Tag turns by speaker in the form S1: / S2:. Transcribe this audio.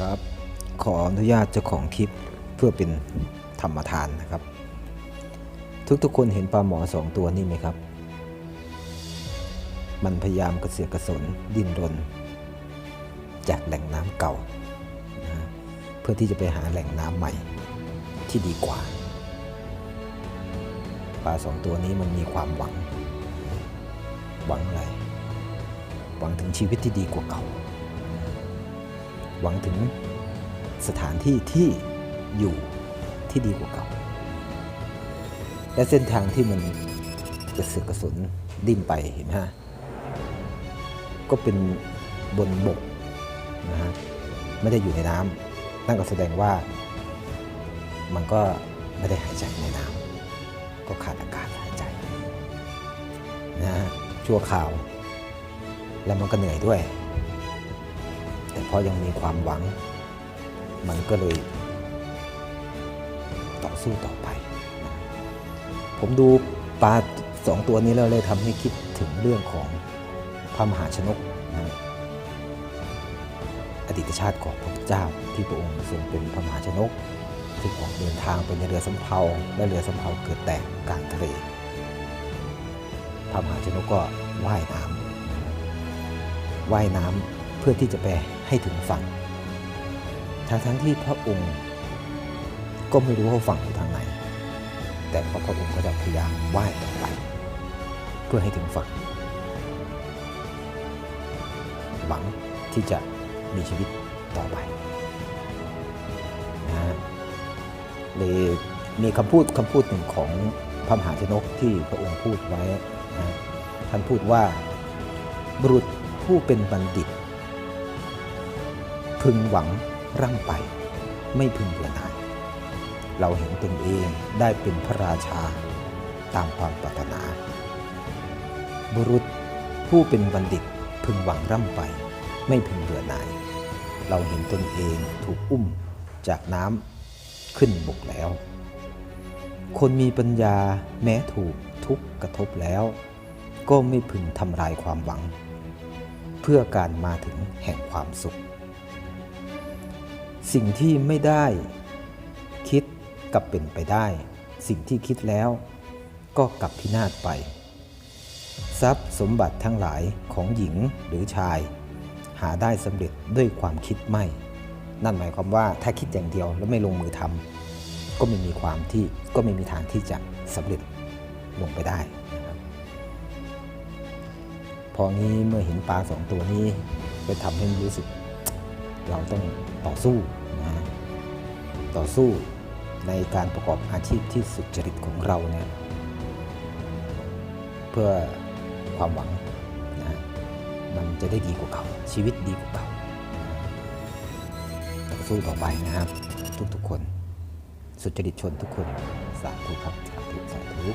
S1: ครับ ขออนุญาตเจ้าของคลิปเพื่อเป็นธรรมทานนะครับ ทุกๆคนเห็นปลาหมอสองตัวนี่ไหมครับ มันพยายามกระเสือกกระสนดิ้นรน จากแหล่งน้ำเก่านะเพื่อที่จะไปหาแหล่งน้ำใหม่ที่ดีกว่าปลาสองตัวนี้มันมีความหวัง หวังอะไร หวังถึงชีวิตที่ดีกว่าเก่า หวังถึงสถานที่ที่อยู่ที่ดีกว่าเก่า และเส้นทางที่มันกระเสือกกระสนดิ้นไปเห็นไหมฮะก็เป็นบนบกนะฮะไม่ได้อยู่ในน้ำนั่นก็แสดงว่ามันก็ไม่ได้หายใจในน้ำก็ขาดอากาศหายใจนะฮะชั่วข่าว แล้วมันก็เหนื่อยด้วย แต่พอยังมีความหวัง มันก็เลย ต่อสู้ต่อไป ผมดูปลาสองตัวนี้แล้วเลยทำให้คิดถึงเรื่องของพระมหาชนกนะอดีตชาติของพระเจ้าที่พระองค์ทรงเป็นพระมหาชนกซึ่ออกเดินทางไปในเรือสำเภาและเรือสำเภาเกิดแตกกลางทะเลพระมหาชนกก็ว่ายน้ำว่ายน้ำ เพื่อที่จะไปให้ถึงฝั่งทั้งทั้งที่พระองค์ ก็ไม่รู้ว่าฝั่งอยู่ทางไหน แต่พระพระองค์ก็จะพยายามว่ายต่อไปเพื่อให้ถึงฝั่งหวังที่จะมีชีวิตต่อไปนะฮะเลยมีคำพูดคำพูดหนึ่งของพระมหาชนกที่พระองค์พูดไว้นะฮะท่านพูดว่าบุรุษผู้เป็นบัณฑิต พึงหวังร่ำไป ไม่พึงเบื่อหน่ายเราเห็นตนเองได้เป็นพระราชาตามความปรารถนา บุรุษผู้เป็นบัณฑิตพึงหวังร่ำไป ไม่พึงเบื่อหน่าย เราเห็นตนเองถูกอุ้มจากน้ำขึ้นบกแล้ว คนมีปัญญาแม้ถูกทุกข์กระทบแล้ว ก็ไม่พึงทำลายความหวัง เพื่อการมาถึงแห่งความสุข สิ่งที่ไม่ได้ คิดกลับเป็นไปได้ สิ่งที่คิดแล้วก็กลับพินาศไป ทรัพย์สมบัติทั้งหลายของหญิงหรือชาย หาได้สำเร็จด้วยความคิดไม่ นั่นหมายความว่าถ้าคิดอย่างเดียวแล้วไม่ลงมือทำก็ไม่มีความที่ก็ไม่มีทางที่จะสำเร็จลงไปได้นะครับพองี้เมื่อเห็นปลาสองตัวนี้ก็ทำให้รู้สึก เราต้องต่อสู้นะต่อสู้ในการประกอบอาชีพที่สุจริตของเราเนี่ยเพื่อความหวังนะมันจะได้ดีกว่าเก่าชีวิตดีกว่าเก่าต่อสู้ต่อไปนะครับ ทุกๆคน สุจริตชนทุกคนสาธุครับสาธุสาธุ